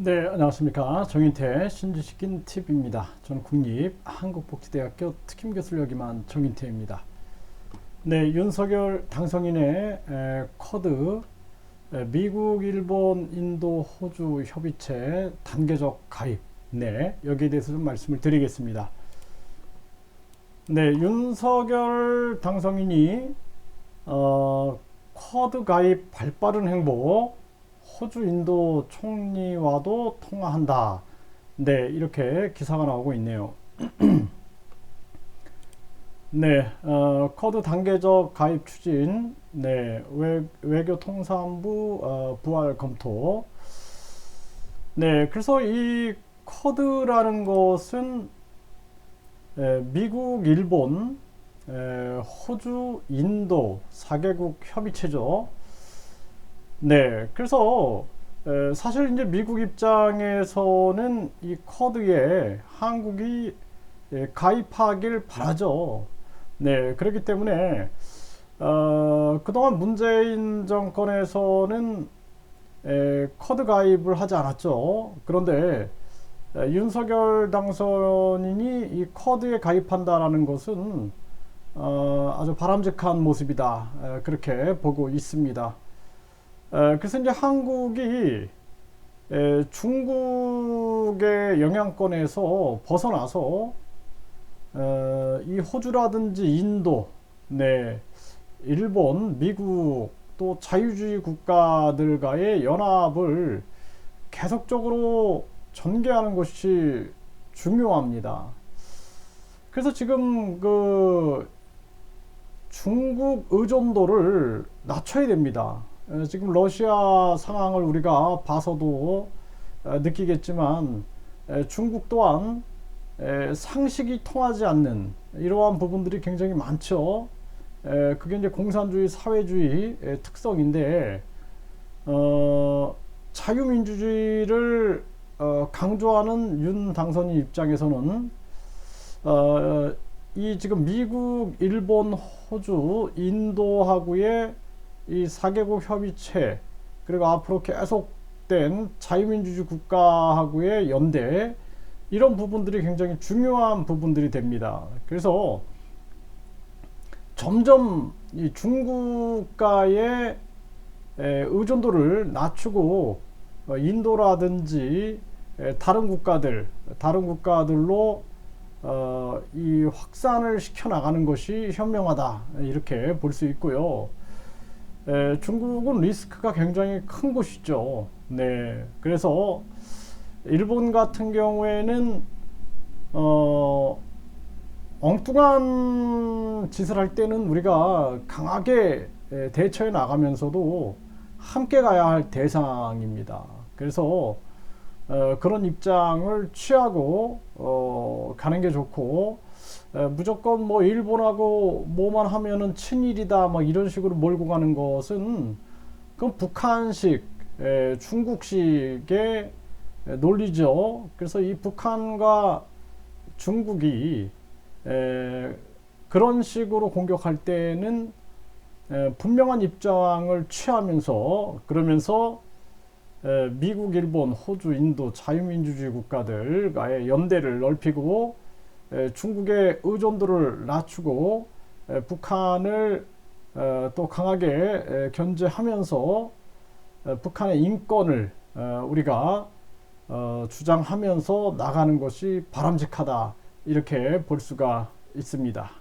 네, 안녕하십니까. 정인태 신주시킨 TV입니다. 저는 국립 한국복지대학교 특임교수를 역임한 정인태입니다. 네, 윤석열 당선인의 에, 쿼드 에, 미국, 일본, 인도, 호주 협의체 단계적 가입. 네, 여기에 대해서 좀 말씀을 드리겠습니다. 네, 윤석열 당선인이 어, 쿼드 가입 발빠른 행보 호주 인도 총리와도 통화한다. 네, 이렇게 기사가 나오고 있네요. 네, 어, 쿼드 단계적 가입 추진, 네, 외, 외교통상부 어, 부활 검토. 네, 그래서 이 쿼드라는 것은 에, 미국, 일본, 에, 호주, 인도 4개국 협의체죠. 네, 그래서 에, 사실 이제 미국 입장에서는 이 쿼드에 한국이 예, 가입하길 바라죠. 네, 그렇기 때문에 어, 그동안 문재인 정권에서는 에, 쿼드 가입을 하지 않았죠. 그런데 에, 윤석열 당선인이 이 쿼드에 가입한다라는 것은 어, 아주 바람직한 모습이다. 에, 그렇게 보고 있습니다. 에, 그래서 이제 한국이 에, 중국의 영향권에서 벗어나서 어, 이 호주라든지 인도, 네, 일본, 미국 또 자유주의 국가들과의 연합을 계속적으로 전개하는 것이 중요합니다. 그래서 지금 그 중국 의존도를 낮춰야 됩니다. 에, 지금 러시아 상황을 우리가 봐서도 에, 느끼겠지만 에, 중국 또한 에, 상식이 통하지 않는 이러한 부분들이 굉장히 많죠. 에, 그게 이제 공산주의 사회주의 의 특성인데 어, 자유민주주의를 어, 강조하는 윤 당선인 입장에서는 어, 이 지금 미국, 일본, 호주, 인도하고의 이 4개국 협의체 그리고 앞으로 계속된 자유민주주의 국가하고의 연대 이런 부분들이 굉장히 중요한 부분들이 됩니다. 그래서 점점 이 중국과의 의존도를 낮추고 어, 인도라든지 다른 국가들, 다른 국가들로 어, 이 확산을 시켜 나가는 것이 현명하다 이렇게 볼 수 있고요. 에, 중국은 리스크가 굉장히 큰 곳이죠. 네, 그래서 일본 같은 경우에는 어, 엉뚱한 짓을 할 때는 우리가 강하게 대처해 나가면서도 함께 가야 할 대상입니다. 그래서 어, 그런 입장을 취하고 어, 가는 게 좋고 에, 무조건 뭐 일본하고 뭐만 하면은 친일이다 막 이런 식으로 몰고 가는 것은 그건 북한식 에, 중국식의 논리죠. 그래서 이 북한과 중국이 에, 그런 식으로 공격할 때는 에, 분명한 입장을 취하면서 그러면서 에, 미국, 일본, 호주, 인도 자유민주주의 국가들과의 연대를 넓히고 에, 중국의 의존도를 낮추고 에, 북한을 어, 또 강하게 에, 견제하면서 에, 북한의 인권을 어, 우리가 어, 주장하면서 나가는 것이 바람직하다 이렇게 볼 수가 있습니다.